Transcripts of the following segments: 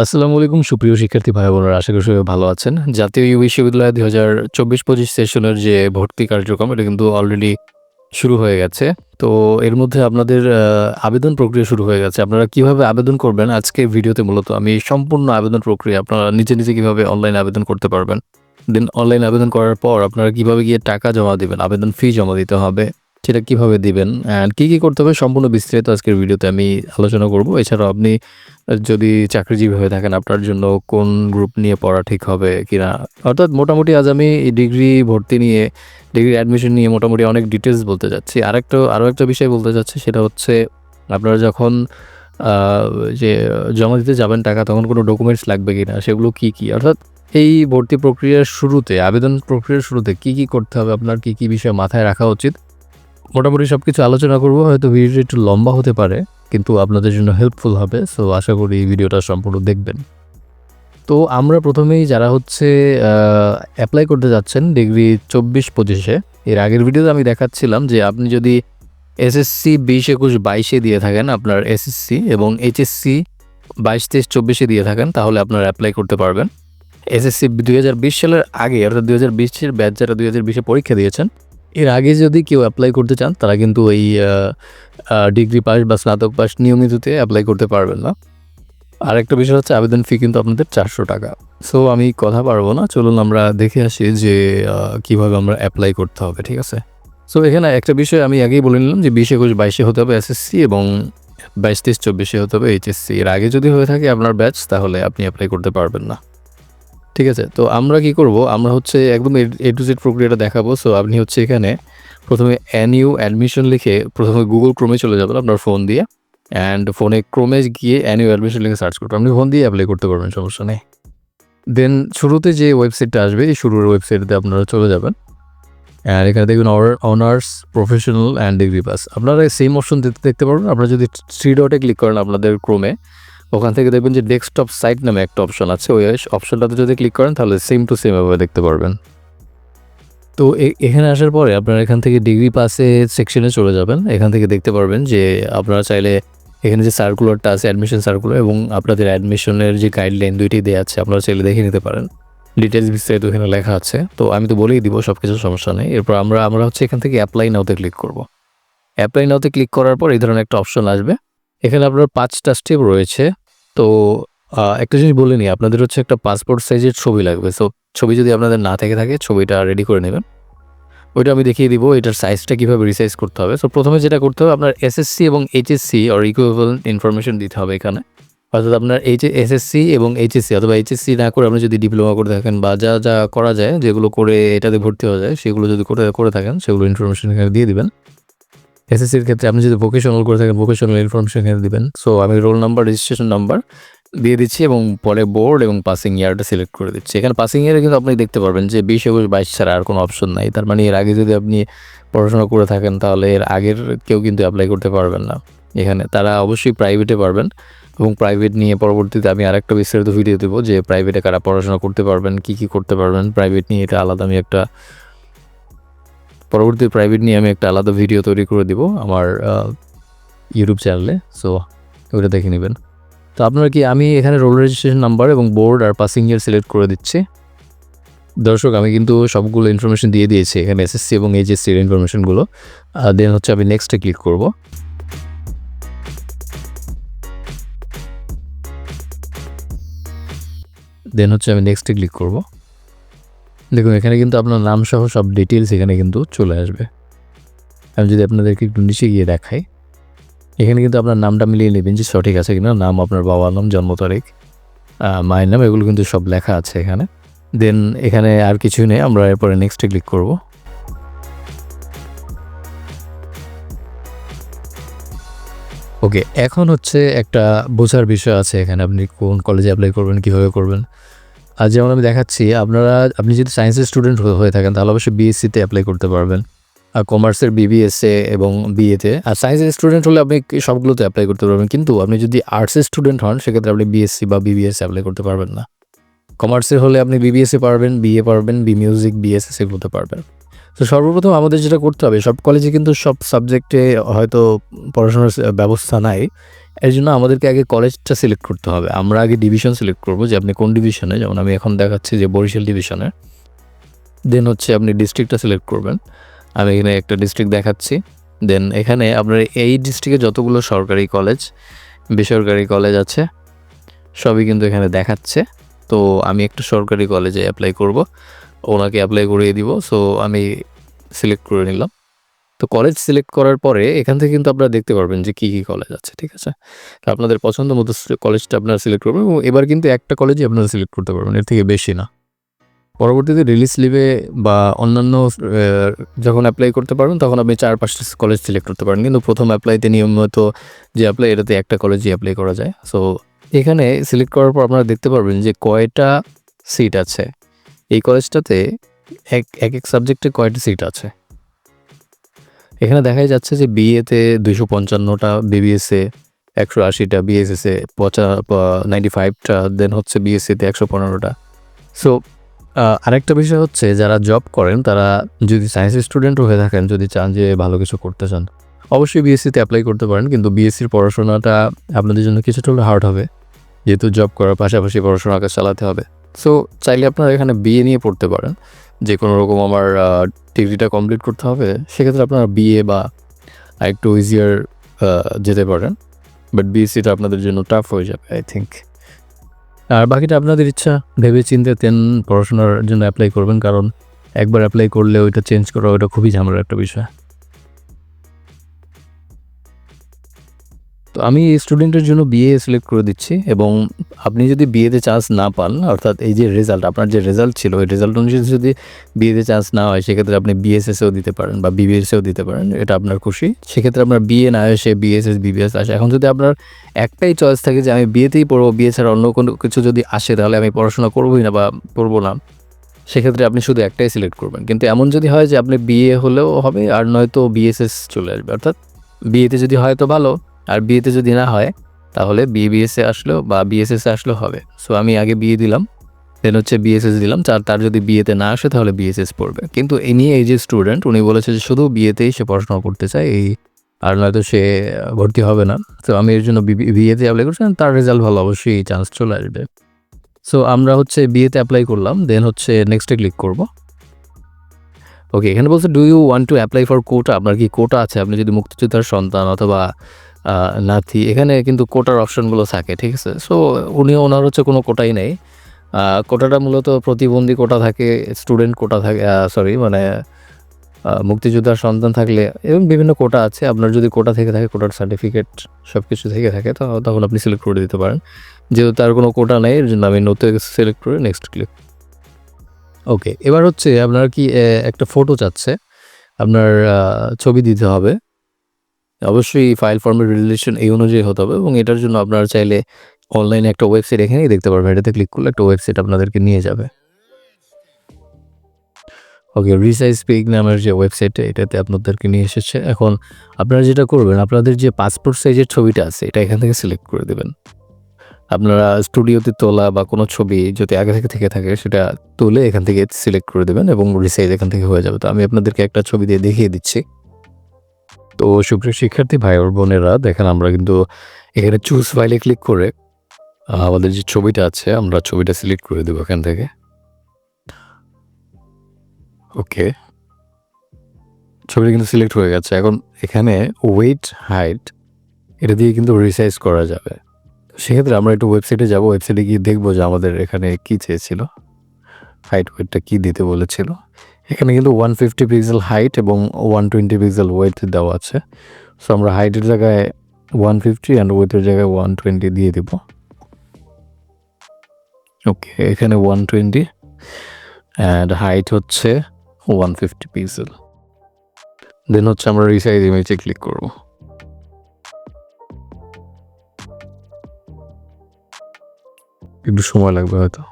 আসসালামু আলাইকুম, সুপ্রিয় শিক্ষার্থী ভাই বোনেরা আশা করি সবাই ভালো আছেন। জাতীয় ইউ বিশ্ববিদ্যালয় দুই হাজার চব্বিশ পঁচিশ সেশনের যে ভর্তি কার্যক্রম, এটা কিন্তু অলরেডি শুরু হয়ে গেছে। তো এর মধ্যে আপনাদের আবেদন প্রক্রিয়া শুরু হয়ে গেছে। আপনারা কীভাবে আবেদন করবেন? আজকে ভিডিওতে মূলত আমি সম্পূর্ণ আবেদন প্রক্রিয়া, আপনারা নিজে নিজে কীভাবে অনলাইন আবেদন করতে পারবেন? দেন অনলাইন আবেদন করার পর আপনারা কীভাবে গিয়ে টাকা জমা দেবেন? আবেদন ফি জমা দিতে হবে। সেটা কীভাবে দিবেন? অ্যান্ড কী কী করতে হবে সম্পূর্ণ বিস্তারিত আজকের ভিডিওতে আমি আলোচনা করব। এছাড়াও আপনি যদি চাকরিজীবী হয়ে থাকেন, আপনার জন্য কোন গ্রুপ নিয়ে পড়া ঠিক হবে কিনা? অর্থাৎ মোটামুটি আজ আমি ডিগ্রি ভর্তি নিয়ে, ডিগ্রি অ্যাডমিশন নিয়ে মোটামুটি অনেক ডিটেলস বলতে যাচ্ছি। আরেকটা, আরও একটা বিষয় বলতে যাচ্ছি, সেটা হচ্ছে আপনারা যখন যে জমা দিতে যাবেন টাকা, তখন কোনো ডকুমেন্টস লাগবে কিনা, সেগুলো কি কি? অর্থাৎ এই ভর্তি প্রক্রিয়ার শুরুতে, আবেদন প্রক্রিয়ার শুরুতে কি কি করতে হবে? আপনার কি কি বিষয় মাথায় রাখা উচিত? মোটামুটি সব কিছু আলোচনা করব, হয়তো ভিডিওটা একটু লম্বা হতে পারে, কিন্তু আপনাদের জন্য হেল্পফুল হবে সো আশা করি এই ভিডিওটা সম্পূর্ণ দেখবেন। তো আমরা প্রথমেই যারা হচ্ছে অ্যাপ্লাই করতে যাচ্ছেন ডিগ্রি চব্বিশ পঁচিশে, এর আগের ভিডিওতে আমি দেখাচ্ছিলাম যে আপনি যদি এসএসসি বিশ একুশ বাইশে দিয়ে থাকেন আপনার এসএসসি এবং এইচএসসি বাইশ তেইশ চব্বিশে দিয়ে থাকেন, তাহলে আপনারা অ্যাপ্লাই করতে পারবেন। এসএসসি দুই হাজার বিশ সালের আগে, অর্থাৎ দুই হাজার বিশের ব্যাচ যারা দুই হাজার বিশে পরীক্ষা দিয়েছেন এর আগে যদি কেউ অ্যাপ্লাই করতে চান, তারা কিন্তু এই ডিগ্রি পাস বা স্নাতক পাস নিয়মিততে অ্যাপ্লাই করতে পারবেন না। আর একটা বিষয় হচ্ছে আবেদন ফি কিন্তু আপনাদের চারশো টাকা। সো আমি কথা পারব না, চলুন আমরা দেখে আসি যে কীভাবে আমরা অ্যাপ্লাই করতে হবে, ঠিক আছে? সো এখানে একটা বিষয় আমি আগেই বলে নিলাম যে বিশ, একুশ, বাইশে হতে হবে এসএসসি এবং বাইশ, তেইশ, চব্বিশে হতে হবে এইচএসসি এর আগে যদি হয়ে থাকে আপনার ব্যাচ তাহলে আপনি অ্যাপ্লাই করতে পারবেন না। ঠিক আছে? তো আমরা কি করব? আমরা হচ্ছে একদম এ টু জেড প্রক্রিয়াটা দেখাবো। সো আপনি হচ্ছে এখানে প্রথমে এনইউ অ্যাডমিশন লিখে প্রথমে গুগল ক্রোমে চলে যাবেন আপনার ফোন দিয়ে। অ্যান্ড ফোনে ক্রোমে গিয়ে অ্যানিউ অ্যাডমিশন লিখে সার্চ করবেন। আপনি ফোন দিয়ে অ্যাপ্লাই করতে পারবেন, সমস্যা নেই। দেন শুরুতে যে ওয়েবসাইটটা আসবে, এই শুরুর ওয়েবসাইটে আপনারা চলে যাবেন। আর এখানে দেখবেন honours professional and degree pass আপনারা সেম অপশন দেখতে পারবেন। আপনারা যদি থ্রি ডটে ক্লিক করেন আপনাদের ক্রোমে ওখান থেকে দেখবেন যে ডেস্কটপ সাইট নামে একটা অপশন আছে। ওই অপশনটাতে যদি ক্লিক করেন, তাহলে সেম টু সেম এভাবে দেখতে পারবেন। তো এখানে আসার পরে আপনারা এখান থেকে ডিগ্রি পাসে সেকশনে চলে যাবেন। এখান থেকে দেখতে পারবেন যে আপনারা চাইলে এখানে যে সার্কুলারটা আছে অ্যাডমিশন সার্কুলার এবং আপনাদের অ্যাডমিশনের যে গাইডলাইন দুইটি দেওয়া আছে, আপনারা চাইলে দেখে নিতে পারেন। ডিটেলস বিস্তারিত এখানে লেখা আছে। তো আমি তো বলেই দিব সব কিছু সমস্যা নেই। এরপর আমরা আমরা হচ্ছে এখান থেকে অ্যাপ্লাই নাওতে ক্লিক করব। অ্যাপ্লাই নাওতে ক্লিক করার পর এই ধরনের একটা অপশন আসবে। এখানে আপনার পাঁচটা স্টেপ রয়েছে। তো একটা জিনিস বলে নিই, আপনাদের হচ্ছে একটা পাসপোর্ট সাইজের ছবি লাগবে। সো ছবি যদি আপনাদের না থেকে থাকে, ছবিটা রেডি করে নেবেন। ওইটা আমি দেখিয়ে দিব, এটার সাইজটা কীভাবে রিসাইজ করতে হবে। সো প্রথমে যেটা করতে হবে, আপনার এসএসসি এবং এইচএসসি অর ইকুইভ্যালেন্ট ইনফরমেশন দিতে হবে এখানে। অর্থাৎ আপনার এইচ এসএসসি এবং এইচএসসি অথবা এইচএসসি না করে আপনি যদি ডিপ্লোমা করে থাকেন বা যা যা করা যায়, যেগুলো করে এটাতে ভর্তি হওয়া যায়, সেগুলো যদি করে করে থাকেন, সেগুলো ইনফরমেশন এখানে দিয়ে দিবেন। এসএসসির ক্ষেত্রে আপনি যদি ভোকেশনাল করে থাকেন ভোকেশনাল ইনফরমেশন এখানে দেবেন। সো আমি রোল নাম্বার রেজিস্ট্রেশন নাম্বার দিয়ে দিচ্ছি এবং পরে বোর্ড এবং পাসিং ইয়ারটা সিলেক্ট করে দিচ্ছি। এখানে পাসিং ইয়ারে কিন্তু আপনি দেখতে পারবেন যে বিশ, একুশ, বাইশ ছাড়া আর কোনো অপশন নাই। তার মানে এর আগে যদি আপনি পড়াশোনা করে থাকেন, তাহলে এর আগের কেউ কিন্তু অ্যাপ্লাই করতে পারবেন না। এখানে তারা অবশ্যই প্রাইভেটে পারবেন এবং প্রাইভেট নিয়ে পরবর্তীতে আমি আরেকটা বিস্তারিত ভিডিও দেবো যে প্রাইভেটে কারা পড়াশোনা করতে পারবেন, কি কি করতে পারবেন। প্রাইভেট নিয়ে এটা আলাদা আমি একটা পরবর্তী প্রাইভেট নিয়ে আমি একটা আলাদা ভিডিও তৈরি করে দিব আমার ইউটিউব চ্যানেলে সো ওটা দেখে নেবেন। তো আপনারা কি, আমি এখানে রোল রেজিস্ট্রেশন নাম্বার এবং বোর্ড আর পাসিং ইয়ার সিলেক্ট করে দিচ্ছি। দর্শক, আমি কিন্তু সবগুলো ইনফরমেশন দিয়ে দিয়েছি এখানে এসএসসি এবং এইচএসসির ইনফরমেশনগুলো দেন হচ্ছে আমি নেক্সটে ক্লিক করব। দেন হচ্ছে আমি নেক্সটে ক্লিক করব। দেখুন, এখানে কিন্তু আপনার নাম সহ সব ডিটেলস এখানে কিন্তু চলে আসবে। আমি যদি আপনাদেরকে একটু নিচে গিয়ে দেখাই, এখানে কিন্তু আপনার নামটা মিলিয়ে নেবেন যে সঠিক আছে কিনা, নাম আপনার বাবার নাম, জন্ম তারিখ মায়ের নাম, এগুলো কিন্তু সব লেখা আছে এখানে। দেন এখানে আর কিছুই নেই, আমরা এরপরে নেক্সটে ক্লিক করব। ওকে এখন হচ্ছে একটা বোঝার বিষয় আছে এখানে, আপনি কোন কলেজে অ্যাপ্লাই করবেন, কীভাবে করবেন। আর যেমন আমি দেখাচ্ছি, আপনারা, আপনি যদি সায়েন্সের স্টুডেন্ট হয়ে থাকেন, তাহলে অবশ্যই বিএসসিতে অ্যাপ্লাই করতে পারবেন। আর কমার্সের বিবিএসএ এবং বিএতে আর সায়েন্সের স্টুডেন্ট হলে আপনি সবগুলোতে অ্যাপ্লাই করতে পারবেন। কিন্তু আপনি যদি আর্টসের স্টুডেন্ট হন, সেক্ষেত্রে আপনি বিএসসি বা বিবিএস অ্যাপ্লাই করতে পারবেন না। কমার্সের হলে আপনি বিবিএসএ পারবেন বিএ পারবেন বি মিউজিক বিএসএস এগুলোতে পারবেন। তো সর্বপ্রথম আমাদের যেটা করতে হবে সব কলেজে কিন্তু সব সাবজেক্টে হয়তো পড়াশোনার ব্যবস্থা নাই। এর জন্য আমাদেরকে আগে কলেজটা সিলেক্ট করতে হবে। আমরা আগে ডিভিশন সিলেক্ট করব যে আপনি কোন ডিভিশনে যেমন আমি এখন দেখাচ্ছি যে বরিশাল ডিভিশনে। দেন হচ্ছে আপনি ডিস্ট্রিক্টটা সিলেক্ট করবেন। আমি এখানে একটা ডিস্ট্রিক্ট দেখাচ্ছি। দেন এখানে আপনার এই ডিস্ট্রিক্টে যতগুলো সরকারি কলেজ, বেসরকারি কলেজ আছে সবই কিন্তু এখানে দেখাচ্ছে। তো আমি একটা সরকারি কলেজে অ্যাপ্লাই করব। ওনাকে অ্যাপ্লাই করিয়ে দিব। সো আমি সিলেক্ট করে নিলাম। তো কলেজ সিলেক্ট করার পরে এখান থেকে কিন্তু আপনারা দেখতে পারবেন যে কী, কী কলেজ আছে। ঠিক আছে? তো আপনাদের পছন্দ মতো কলেজটা আপনারা সিলেক্ট করবেন এবং এবার কিন্তু একটা কলেজই আপনারা সিলেক্ট করতে পারবেন। এর থেকে বেশি না। পরবর্তীতে রিলিজ লিভে বা অন্যান্য যখন অ্যাপ্লাই করতে পারবেন তখন আপনি চার পাঁচটা কলেজ সিলেক্ট করতে পারেন। কিন্তু ১ম এপ্লাইতে নিয়মিত যে অ্যাপ্লাই এটাতে একটা কলেজই অ্যাপ্লাই করা যায়। সো এখানে সিলেক্ট করার পর আপনারা দেখতে পারবেন যে কয়টা সিট আছে। এই কলেজটাতে এক এক এক সাবজেক্টে কয়টা সিট আছে। এখানে দেখাই যাচ্ছে যে বিএতে ২৫৫ টা, বিবিএসএ ১৮০ টা, বিএসএসে পচা প 95 টা, দেন হচ্ছে বিএসসিতে একশো পনেরোটা সো আরেকটা বিষয় হচ্ছে যারা জব করেন তারা যদি সায়েন্সের স্টুডেন্টও হয়ে থাকেন যদি চান যে ভালো কিছু করতে চান, অবশ্যই বিএসসিতে অ্যাপ্লাই করতে পারেন। কিন্তু বিএসসির পড়াশোনাটা আপনাদের জন্য কিছুটা হলেও হার্ড হবে। যেহেতু জব করার পাশাপাশি পড়াশোনাকে চালাতে হবে। সো চাইলে আপনারা এখানে বিএ নিয়ে পড়তে পারেন। যে কোনো রকম আমার ডিগ্রিটা কমপ্লিট করতে হবে। সেক্ষেত্রে আপনারা বিএ বা আরেকটু ইজিয়ার যেতে পারেন। বাট বিএসসিটা আপনাদের জন্য টাফ হয়ে যাবে আই থিঙ্ক আর বাকিটা আপনাদের ইচ্ছা। ভেবে চিন্তে দেন পড়াশোনার জন্য অ্যাপ্লাই করবেন। কারণ একবার অ্যাপ্লাই করলে ওইটা চেঞ্জ করা, ওইটা খুবই ঝামেলার একটা বিষয়। তো আমি স্টুডেন্টের জন্য বিএ সিলেক্ট করে দিচ্ছি এবং আপনি যদি বিএতে চান্স না পান অর্থাৎ এই যে রেজাল্ট আপনার যে রেজাল্ট ছিল ওই রেজাল্ট অনুযায়ী যদি বিএতে চান্স না হয় সেক্ষেত্রে আপনি বিএসএসেও দিতে পারেন বা বিবিএসেও দিতে পারেন। এটা আপনার খুশি। সেক্ষেত্রে আপনার বিএ না এসে বিএসএস, বিবিএস আসে। এখন যদি আপনার একটাই চয়েস থাকে যে আমি বিএতেই পড়ব, বিএ ছাড়া অন্য কোনো কিছু যদি আসে তাহলে আমি পড়াশোনা করবোই না বা পড়ব না। সেক্ষেত্রে আপনি শুধু একটাই সিলেক্ট করবেন। কিন্তু এমন যদি হয় যে আপনি বিএ হলেও হবে আর নয়তো বিএসএস চলে আসবে। অর্থাৎ বিএতে যদি হয় তো ভালো। আর বিএতে যদি না হয়, তাহলে বিবিএসএ আসলো বা বিএসএসে আসলেও হবে। সো আমি আগে বিএ দিলাম। দেন হচ্ছে বিএসএস দিলাম। চার তার যদি বিএতে না আসে, তাহলে বিএসএস পড়বে। কিন্তু এই নিয়ে এই যে স্টুডেন্ট উনি বলেছে যে শুধু বিয়েতেই সে পড়াশোনা করতে চায়, এই, আর নয়তো সে ভর্তি হবে না। তো আমি এর জন্য বিএতে এপ্লাই করছি তার রেজাল্ট ভালো, অবশ্যই চান্স চলে আসবে। সো আমরা হচ্ছে বিএতে অ্যাপ্লাই করলাম। দেন হচ্ছে নেক্সটে ক্লিক করব। ওকে এখানে বলছে do you want to apply for quota? আপনার কি কোটা আছে? আপনি যদি মুক্তিযোদ্ধার সন্তান অথবা নাতি এখানে কিন্তু কোটার অপশনগুলো থাকে। ঠিক আছে? সো উনি ওনার হচ্ছে কোনো কোটাই নেই। কোটাটা মূলত প্রতিবন্ধী কোটা থাকে, স্টুডেন্ট কোটা থাকে সরি মানে মুক্তিযোদ্ধার সন্তান থাকলে এবং বিভিন্ন কোটা আছে। আপনার যদি কোটা থেকে থাকে কোটার সার্টিফিকেট সব কিছু থেকে থাকে তো তখন আপনি সিলেক্ট করে দিতে পারেন। যেহেতু তার কোনো কোটা নেই এর জন্য আমি নো তে সিলেক্ট করে নেক্সট ক্লিক। ওকে এবার হচ্ছে আপনার কি একটা ফটো চাচ্ছে। আপনার ছবি দিতে হবে। অবশ্যই ফাইল ফর্মের রিলেশন এই অনুযায়ী হতে হবে এবং এটার জন্য আপনারা চাইলে অনলাইনে একটা ওয়েবসাইট এখানেই দেখতে পারবেন। এটাতে ক্লিক করলে একটা ওয়েবসাইট আপনাদেরকে নিয়ে যাবে। ওকে রিসাইজ পিক নামের যে ওয়েবসাইটটা এটাতে আপনাদেরকে নিয়ে এসেছে। এখন আপনারা যেটা করবেন, আপনাদের যে পাসপোর্ট সাইজের ছবিটা আছে, এটা এখান থেকে সিলেক্ট করে দেবেন আপনারা স্টুডিওতে তোলা বা কোনো ছবি যদি আগে থেকে থেকে থাকে, সেটা তুলে এখান থেকে সিলেক্ট করে দেবেন এবং রিসাইজ এখান থেকে হয়ে যাবে। তো আমি আপনাদেরকে একটা ছবি দিয়ে দেখিয়ে দিচ্ছি। তো সুপ্রিয় শিক্ষার্থী ভাই ওর বোনেরা দেখেন আমরা কিন্তু এখানে চুজ ফাইলে ক্লিক করে আমাদের যে ছবিটা আছে আমরা ছবিটা সিলেক্ট করে দেবো এখান থেকে। ওকে। ছবিটা কিন্তু সিলেক্ট হয়ে গেছে। এখন এখানে ওয়েট, হাইট এটা দিয়ে কিন্তু রিসাইজ করা যাবে। সেক্ষেত্রে আমরা একটু ওয়েবসাইটে যাব। ওয়েবসাইটে গিয়ে দেখব যে আমাদের এখানে কি চেয়েছিল। হাইট ওয়েটটা কি দিতে বলেছিল। এখানে কিন্তু 150 পিক্সেল হাইট এবং 120 পিক্সেল ওয়েথ দেওয়া আছে। সো আমরা হাইটের জায়গায় 150 অ্যান্ড ওয়েথের জায়গায় 120 দিয়ে দিব। ওকে এখানে 120 অ্যান্ড হাইট হচ্ছে 150 পিক্সেল। দেন হচ্ছে আমরা রিসাইজ ইমেজে ক্লিক করব। একটু সময় লাগবে হয়তো।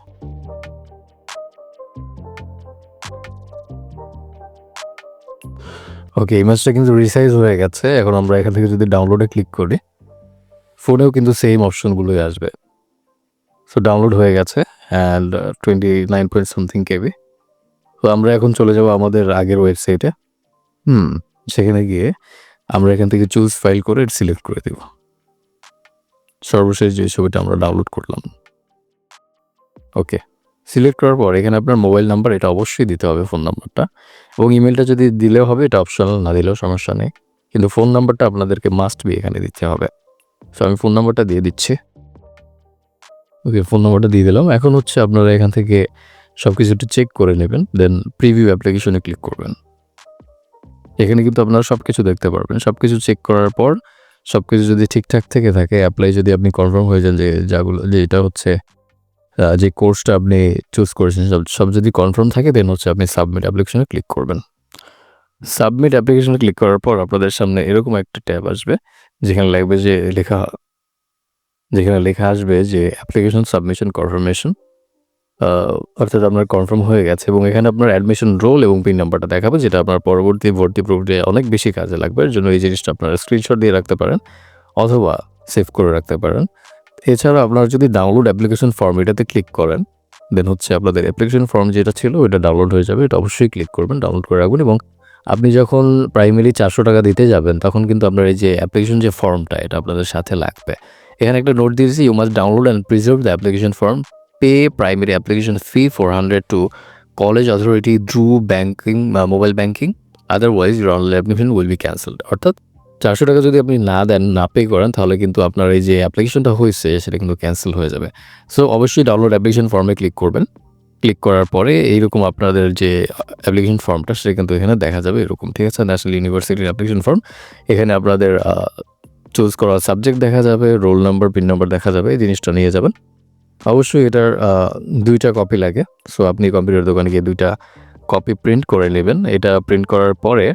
ওকে ইমেজটা কিন্তু রিসাইজ হয়ে গেছে। এখন আমরা এখান থেকে যদি ডাউনলোডে ক্লিক করি, ফোনেও কিন্তু সেম অপশনগুলোই আসবে। সো ডাউনলোড হয়ে গেছে অ্যান্ড 29 পয়েন্ট সামথিং কেবি। তো আমরা এখন চলে যাব আমাদের আগের ওয়েবসাইটে হুম সেখানে গিয়ে আমরা এখান থেকে চুজ ফাইল করে সিলেক্ট করে দেব সর্বশেষ যে ছবিটা আমরা ডাউনলোড করলাম ওকে সিলেক্ট করার পর এখানে আপনার মোবাইল নাম্বার, এটা অবশ্যই দিতে হবে ফোন নাম্বারটা। এবং ইমেলটা যদি দিলেও হবে, এটা অপশনাল, না দিলেও সমস্যা নেই। কিন্তু ফোন নাম্বারটা আপনাদেরকে মাস্ট বি এখানে দিতে হবে। সো আমি ফোন নাম্বারটা দিয়ে দিচ্ছি। ওকে ফোন নাম্বারটা দিয়ে দিলাম। এখন হচ্ছে আপনারা এখান থেকে সব কিছু একটু চেক করে নেবেন দেন প্রিভিউ অ্যাপ্লিকেশনে ক্লিক করবেন। এখানে কিন্তু আপনারা সব কিছু দেখতে পারবেন। সব কিছু চেক করার পর সব কিছু যদি ঠিকঠাক থেকে থাকে অ্যাপ্লাই যদি আপনি কনফার্ম হয়ে যান যে যাগুলো, যে এটা হচ্ছে যে কোর্সটা আপনি চুজ করেছেন, সব সব যদি কনফার্ম থাকে দেন হচ্ছে আপনি সাবমিট অ্যাপ্লিকেশনে ক্লিক করবেন। সাবমিট অ্যাপ্লিকেশনে ক্লিক করার পর আপনাদের সামনে এরকম একটা ট্যাব আসবে, যেখানে লাগবে যে লেখা, যেখানে লেখা আসবে যে অ্যাপ্লিকেশন সাবমিশন কনফার্মেশন অর্থাৎ আপনার কনফার্ম হয়ে গেছে এবং এখানে আপনার অ্যাডমিশন রোল এবং পিন নাম্বারটা দেখাবে, যেটা আপনার পরবর্তী ভর্তি প্রক্রিয়ায় অনেক বেশি কাজে লাগবে। এর জন্য এই জিনিসটা আপনারা স্ক্রিনশট দিয়ে রাখতে পারেন, অথবা সেভ করে রাখতে পারেন। এছাড়া আপনারা যদি ডাউনলোড অ্যাপ্লিকেশন ফর্ম এটাতে ক্লিক করেন দেন হচ্ছে আপনাদের অ্যাপ্লিকেশন ফর্ম যেটা ছিল ওটা ডাউনলোড হয়ে যাবে, এটা অবশ্যই ক্লিক করবেন ডাউনলোড করে রাখবেন এবং আপনি যখন প্রাইমারি চারশো টাকা দিতে যাবেন, তখন কিন্তু আপনার এই যে অ্যাপ্লিকেশন যে ফর্মটা এটা আপনাদের সাথে লাগবে। এখানে একটা নোট দিয়েছি you must download and preserve the application form pay primary application fee four hundred to college authority through banking mobile banking otherwise your online application will be cancelled অর্থাৎ চারশো টাকা যদি আপনি না দেন, না পে করেন, তাহলে কিন্তু আপনার এই যে অ্যাপ্লিকেশনটা হয়েছে, সেটা কিন্তু ক্যান্সেল হয়ে যাবে। সো অবশ্যই ডাউনলোড অ্যাপ্লিকেশন ফর্মে ক্লিক করবেন। ক্লিক করার পরে এইরকম আপনাদের যে অ্যাপ্লিকেশন ফর্মটা সেটা কিন্তু এখানে দেখা যাবে এরকম, ঠিক আছে? ন্যাশনাল ইউনিভার্সিটির অ্যাপ্লিকেশন ফর্ম এখানে আপনাদের চুজ করা সাবজেক্ট দেখা যাবে রোল নাম্বার পিন নাম্বার দেখা যাবে, এই জিনিসটা নিয়ে যাবেন। অবশ্যই এটার দুইটা কপি লাগে। সো আপনি কম্পিউটার দোকানে গিয়ে দুইটা কপি প্রিন্ট করে নেবেন। এটা প্রিন্ট করার পরে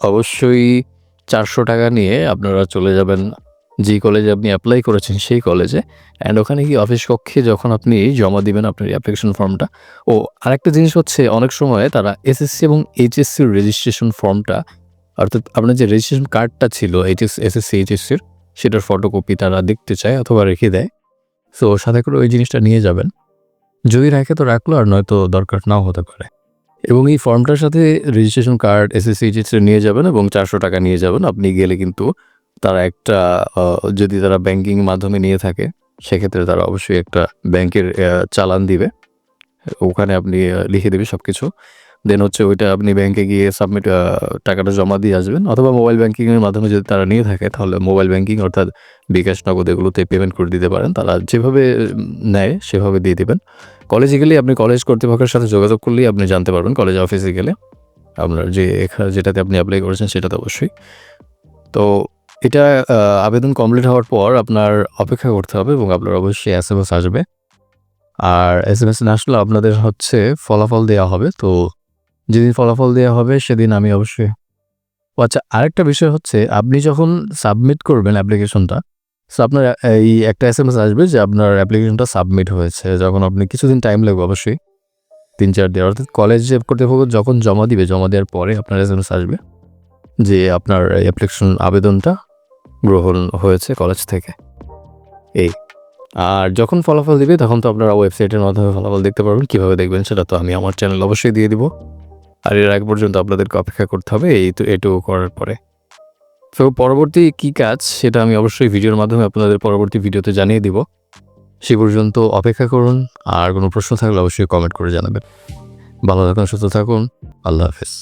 অবশ্যই চারশো টাকা নিয়ে আপনারা চলে যাবেন। যে কলেজে আপনি অ্যাপ্লাই করেছেন সেই কলেজে অ্যান্ড ওখানে গিয়ে অফিস কক্ষে যখন আপনি জমা দিবেন আপনার অ্যাপ্লিকেশন ফর্মটা ও, আরেকটা জিনিস হচ্ছে, অনেক সময় তারা এসএসসি এবং এইচএসসির রেজিস্ট্রেশন ফর্মটা অর্থাৎ আপনার যে রেজিস্ট্রেশন কার্ডটা ছিল এইচএস এসএসসি এইচএসসির সেটার ফটোকপি তারা দেখতে চায় অথবা রেখে দেয়। সো সাথে করে ওই জিনিসটা নিয়ে যাবেন। যদি রাখে তো রাখল, আর নয়তো দরকার নাও হতে পারে। এবং এই ফর্মটার সাথে রেজিস্ট্রেশন কার্ড এসএসসি এইচএসসি নিয়ে যাবেন এবং চারশো টাকা নিয়ে যাবেন। আপনি গেলে কিন্তু তারা একটা যদি তারা ব্যাংকিং মাধ্যমে নিয়ে থাকে, সেক্ষেত্রে তারা অবশ্যই একটা ব্যাংকের চালান দিবে। ওখানে আপনি লিখে দেবে সব কিছু দেন হচ্ছে ওইটা আপনি ব্যাংকে গিয়ে সাবমিট টাকাটা জমা দিয়ে আসবেন। অথবা মোবাইল ব্যাংকিংয়ের মাধ্যমে যদি তারা নিয়ে থাকে, তাহলে মোবাইল ব্যাংকিং অর্থাৎ বিকাশ নগদ এগুলোতে পেমেন্ট করে দিতে পারেন। তারা যেভাবে নেয়, সেভাবে দিয়ে দেবেন। কলেজে গেলে আপনি কলেজ কর্তৃপক্ষের সাথে যোগাযোগ করলেই আপনি জানতে পারবেন কলেজ অফিসে গেলে। আপনার যে যেটাতে আপনি অ্যাপ্লাই করেছেন সেটাতে অবশ্যই। তো এটা আবেদন কমপ্লিট হওয়ার পর আপনার অপেক্ষা করতে হবে এবং আপনার অবশ্যই এস এম এস আসবে। আর এস এম এস না আসলে আপনাদের হচ্ছে ফলাফল দেওয়া হবে। তো যেদিন ফলাফল দেওয়া হবে সেদিন আমি অবশ্যই আচ্ছা আরেকটা বিষয় হচ্ছে, আপনি যখন সাবমিট করবেন অ্যাপ্লিকেশনটা সো আপনার এই একটা এস আসবে যে আপনার অ্যাপ্লিকেশনটা সাবমিট হয়েছে। যখন আপনি কিছুদিন টাইম লাগবে অবশ্যই। তিন, চার দিন। অর্থাৎ কলেজে কর্তৃপক্ষ যখন জমা দিবে, জমা দেওয়ার পরে আপনার এস এম এস আসবে যে আপনার অ্যাপ্লিকেশন আবেদনটা গ্রহণ হয়েছে কলেজ থেকে। এই। আর যখন ফলাফল দিবে, তখন তো আপনারা ওয়েবসাইটের মাধ্যমে ফলাফল দেখতে পারবেন। কীভাবে দেখবেন সেটা তো আমি আমার চ্যানেল অবশ্যই দিয়ে দিব। আর এর আগ পর্যন্ত আপনাদেরকে অপেক্ষা করতে হবে, এই তো, এটুকু করার পরে। তো পরবর্তী কি কাজ সেটা আমি অবশ্যই ভিডিওর মাধ্যমে আপনাদের পরবর্তী ভিডিওতে জানিয়ে দিব। সে পর্যন্ত অপেক্ষা করুন, আর কোনো প্রশ্ন থাকলে অবশ্যই কমেন্ট করে জানাবেন। ভালো থাকুন, সুস্থ থাকুন, আল্লাহ হাফেজ।